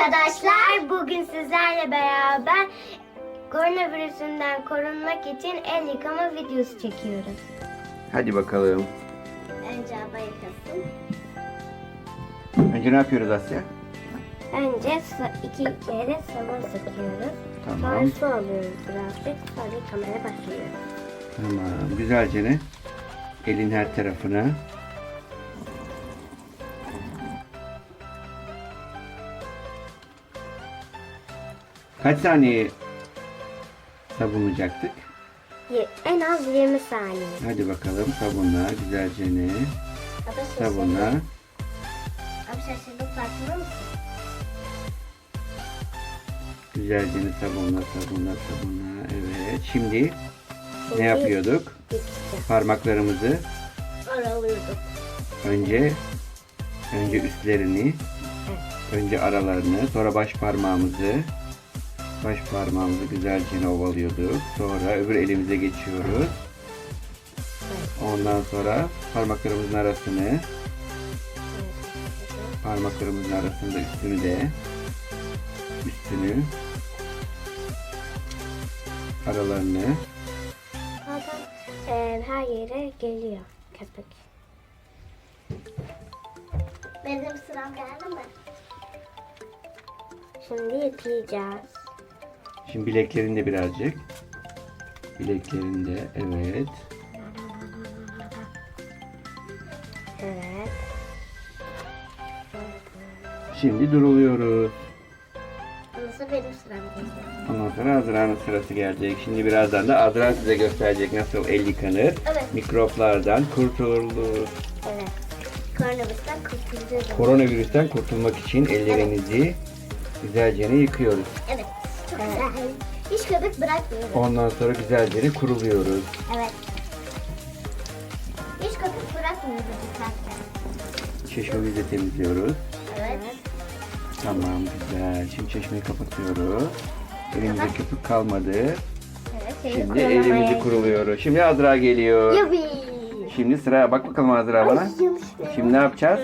arkadaşlar. Bugün sizlerle beraber koronavirüsünden korunmak için el yıkama videosu çekiyoruz. Hadi bakalım. Önce hava yıkasın. Önce ne yapıyoruz Asya? Önce su- iki kere sabun sıkıyoruz. Tamam. Sonra su alıyoruz birazcık. Sonra yıkamaya başlıyoruz. Tamam. Güzelce ne? Elin her tarafına. Kaç saniye sabunlayacaktık? Ye- En az 20 saniye. Hadi bakalım sabunla güzelce ne? Abi şaşırdım. Sabunla. Abi şaşırdım farkında mısın? Güzelce ne sabunla sabunla sabunla. Evet. Şimdi Şimdi ne yapıyorduk? Yıkayacağız. Parmaklarımızı Aralıyorduk. önce önce üstlerini önce aralarını sonra baş parmağımızı baş parmağımızı güzelce ovalıyorduk. Sonra öbür elimize geçiyoruz. Ondan sonra parmaklarımızın arasını parmaklarımızın arasında üstünü de üstünü aralarını Zaten e, her yere geliyor köpük. Benim sıram geldi mi? Şimdi yıkayacağız. Şimdi bileklerinde birazcık. Bileklerinde evet. Evet. Şimdi duruluyoruz. Nasıl benim sıram geldi? Ondan sonra Azra'nın sırası gelecek. Şimdi birazdan da Azra size gösterecek nasıl el yıkanır. Evet. Mikroplardan kurtulur. Evet. Koronavirüsten kurtulacağız. Koronavirüsten kurtulmak için ellerinizi güzelce yıkıyoruz. Evet. Çok güzel. Hiç köpük bırakmıyoruz. Ondan sonra güzelce kuruluyoruz. Evet. Hiç köpük bırakmıyoruz yıkarken. Çeşmemizi de temizliyoruz. Evet. Tamam güzel. Şimdi çeşmeyi kapatıyoruz. Elimizde köpük kalmadı. Evet. Şimdi elimizi kuruluyoruz. Şimdi Azra geliyor. Yubi. Şimdi sıraya bak bakalım Azra bana. Şimdi ne yapacağız?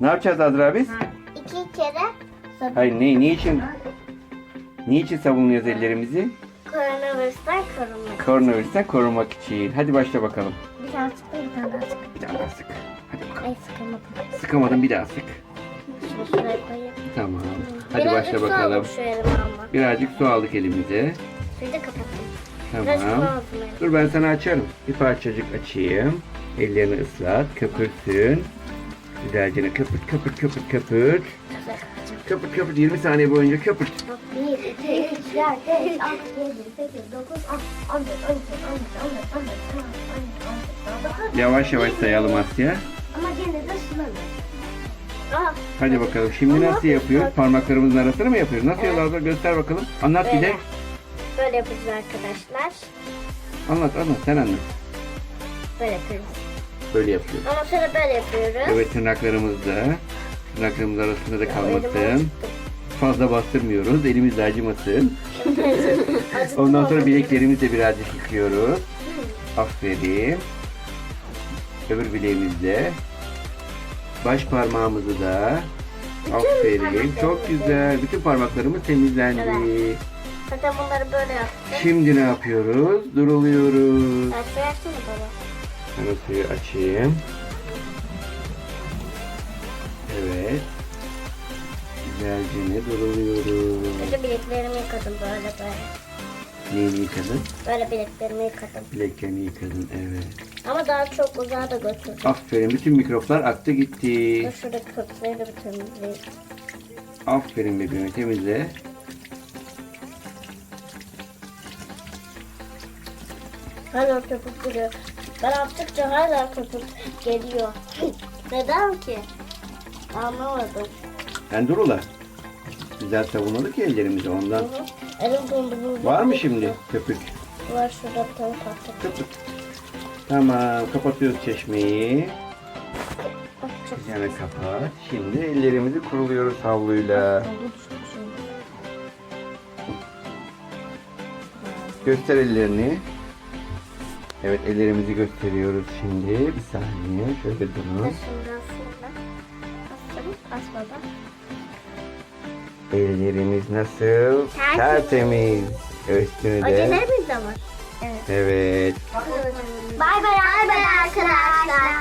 Ne yapacağız Azra biz? İki kere sabun. Hayır ne, niçin? Niçin sabunluyoruz ellerimizi? Koronavirüsten korunmak. Koronavirüsten korumak için. Hadi başla bakalım. Bir tane sık bir tane daha sık. Bir tane daha sık. Hadi bakalım. Ay sıkamadım. Sıkamadın bir daha sık. Şunu şuraya koyayım. Tamam. Hadi Birazcık başla su bakalım. alalım şu elime ama. Birazcık su aldık elimize. Suyu da. Birazcık su Tamam. Dur ben sana açarım. Bir parçacık açayım. Ellerini ıslat, köpürsün. Güzelce köpürt, köpürt, köpürt, köpürt. Güzel kapatacağım. Köpürt, köpürt. 20 saniye boyunca köpürt. 1, 2, 3, 4, 5, 6, 7, 8, 9, 10, 11, 12, 13, 14, 15, 16, 17, 18, 19, Yavaş yavaş sayalım Asya. Ama gene de sulanır. Aa, Hadi bakalım. Şimdi nasıl yapıyoruz? Parmaklarımızın arasını mı yapıyoruz? Nasıl yapıyoruz? Göster bakalım. Anlat bir de. Böyle. Böyle yapacağız arkadaşlar. Anlat anlat. Sen anlat. Böyle yapıyoruz. Böyle yapıyoruz. Ama sonra böyle yapıyoruz. Evet tırnaklarımızda. Tırnaklarımız arasında da kalmasın. Fazla bastırmıyoruz. Elimiz de acımasın. Ondan sonra bileklerimizi de birazcık yıkıyoruz. Aferin. Öbür bileğimizde. Baş parmağımızı da. Aferin. Çok güzel. Bütün parmaklarımız temizlendi. Evet. Zaten bunları böyle yaptık. Şimdi ne yapıyoruz? Duruluyoruz. Yapsana baba. Ben suyu açayım. Evet. Güzelce ne duruluyoruz. Önce bileklerimi yıkadım böyle böyle. Neyini yıkadın? Böyle bileklerimi yıkadım. Bileklerini yıkadın evet. Ama daha çok uzağa da götürdüm. Aferin bütün mikroplar aktı gitti. Dur şuradaki köpükleri de bir temizleyeyim. Aferin bebeğime temizle. Hala köpük duruyor. Ben attıkça hala köpük geliyor. Neden ki? Anlamadım. Sen durula. Güzel savunmadık ya ellerimizi ondan. Elim dondu. bu- Var mı şimdi köpük? Var şurada bir tane patlık. Köpük. Tamam kapatıyoruz çeşmeyi. Yana kapat. Şimdi ellerimizi kuruluyoruz havluyla. oldu düştü şimdi. Göster ellerini. Evet ellerimizi gösteriyoruz şimdi. Bir saniye şöyle durun. Şimdi aslında. Aslanım asmadan. Ellerimiz nasıl? Tertemiz. Tertemiz. Üstünü de. Öcelerimiz de var. Evet. Evet. Bay bay arkadaşlar.